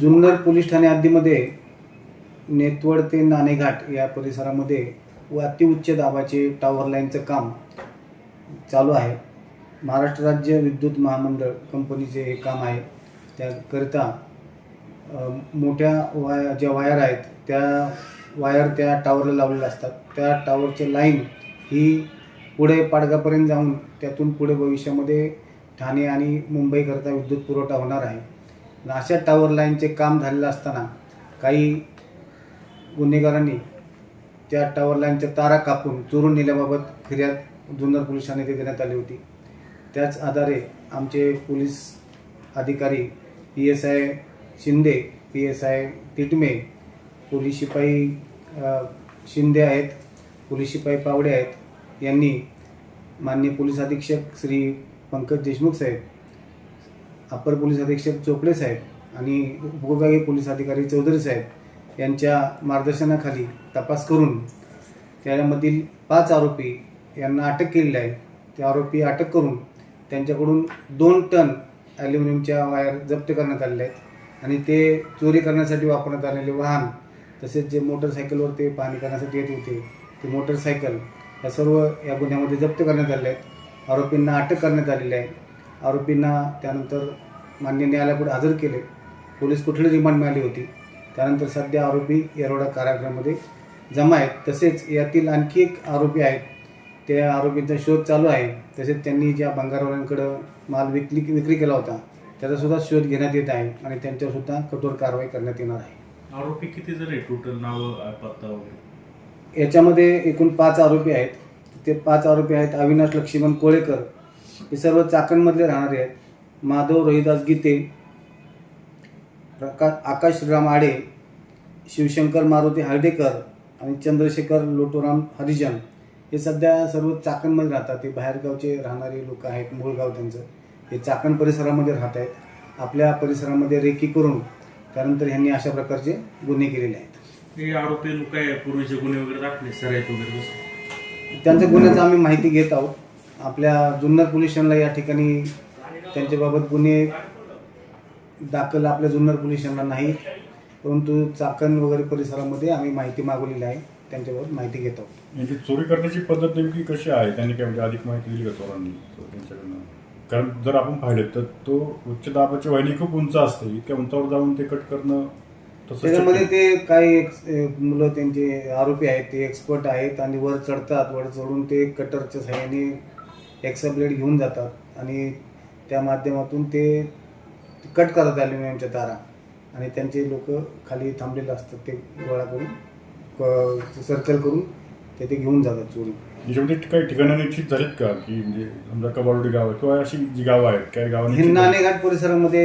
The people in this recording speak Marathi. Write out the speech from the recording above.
जुन्नर पोलीस ठाणे हद्दीमध्ये नेतवड ते नाणेघाट या परिसरामध्ये व अतिउच्च दाबाचे टॉवर लाईनचं काम चालू आहे. महाराष्ट्र राज्य विद्युत महामंडळ कंपनीचे हे काम आहे. त्याकरिता मोठ्या वाय ज्या वायर आहेत त्या वायर त्या टावरला लावलेल्या असतात. त्या टावरची लाईन ही पुढे पाडगापर्यंत जाऊन त्यातून पुढे भविष्यामध्ये ठाणे आणि मुंबईकरता विद्युत पुरवठा होणार आहे. अशा टावर लाईनचे काम झालेलं असताना काही गुन्हेगारांनी त्या टावर लाईनच्या तारा कापून चोरून नेल्याबाबत फिर्याद जुन्नर पोलिसांनी ते देण्यात आली होती. त्याच आधारे आमचे पोलीस अधिकारी P S I Shinde P S I Titme police शिपाई शिंदे आहेत पोलीस शिपाई पावडे आहेत यांनी माननीय पोलीस अधीक्षक श्री पंकज देशमुख साहेब अप्पर पोलीस अधीक्षक चोपडे साहेब आणि उपविभागीय पोलीस अधिकारी चौधरी साहेब यांच्या मार्गदर्शनाखाली तपास करून त्यामधील पाच आरोपी यांना अटक केलेली आहे. ते आरोपी अटक करून त्यांच्याकडून दोन टन ॲल्युमिनियमच्या वायर जप्त करण्यात आलेल्या आहेत आणि ते चोरी करण्यासाठी वापरण्यात आलेले वाहन तसेच जे मोटरसायकलवर ते पाहणी करण्यासाठी येत होते ते मोटरसायकल या सर्व या गुन्ह्यामध्ये जप्त करण्यात आले आहेत. आरोपींना अटक करण्यात आलेली आहे. आरोपींना त्यानंतर मान्य न्यायालयापुढे हजर केले. पोलीस कुठली रिमांड मिळाली होती? त्यानंतर सध्या आरोपी येरोडा कारागृहामध्ये जमा आहेत. तसेच यातील आणखी एक आरोपी आहेत. त्या आरोपींचा शोध चालू आहे. तसेच त्यांनी ज्या भंगारवाल्यांकडं माल विक्री विक्री केला होता त्याचा सुद्धा शोध घेण्यात येत आहे आणि त्यांच्यावर सुद्धा कठोर कारवाई करण्यात येणार आहे. आरोपी किती जण आहे टोटल नावं पत्ता वगैरे? याच्यामध्ये एकूण पाच आरोपी आहेत. ते पाच आरोपी आहेत अविनाश लक्ष्मण कोळेकर. हे सर्व चाकणमधले राहणारे आहेत. माधव रोहिदास गीते प्रका आकाश श्रीराम आडे शिवशंकर मारुती हळदेकर आणि चंद्रशेखर लोटोराम हरिजन हे सध्या सर्व चाकणमध्ये राहतात. ते बाहेरगावचे राहणारे लोक आहेत मूळ गाव त्यांचं. हे चाकण परिसरामध्ये राहत आहेत. आपल्या परिसरामध्ये रेकी करून त्यानंतर ह्यांनी अशा प्रकारचे गुन्हे केलेले आहेत. हे आरोपी लोक काय पूर्वीचे गुन्हे वगैरे दाखले सराईत वगैरे त्यांच्या गुन्ह्याचं आम्ही माहिती घेत आहोत. आपल्या जुन्नर पोलीस स्टेशनला या ठिकाणी त्यांच्याबाबत गुन्हे दाखल आपल्या जुन्नर पोलीस स्टेशनला नाही परंतु चाकण वगैरे परिसरामध्ये आम्ही माहिती मागवलेली आहे. त्यांच्याबाबत माहिती घेत आहोत. म्हणजे चोरी करण्याची पद्धत नेमकी कशी आहे? त्यांनी काय म्हणजे अधिक माहिती दिली का चोरांनी? त्यांच्याकडनं. कारण जर आपण पाहिलं तर तो उच्च दाबाची वाहिनी खूप उंच असते. इतक्या उंचावर जाऊन ते कट करणं तसं त्याच्यामध्ये ते काही मुलं त्यांचे आरोपी आहेत ते एक्सपर्ट आहेत आणि वर चढतात. वर चढून ते कटरच्या सहाय्याने एक्सा ब्लेड घेऊन जातात. आणि त्या माध्यमातून ते कट करतात ॲल्युमिनियमच्या तारा आणि त्यांचे लोक खाली थांबलेले असतात ते गोळा करून सर्कल करून ते ते घेऊन जातात चोरी. याच्यामध्ये काही ठिकाणं निश्चित झालीत का? की म्हणजे समजा कबाडोडी गाव आहे किंवा अशी जी गावं आहेत काही गावांनी हे नाणेघाट परिसरामध्ये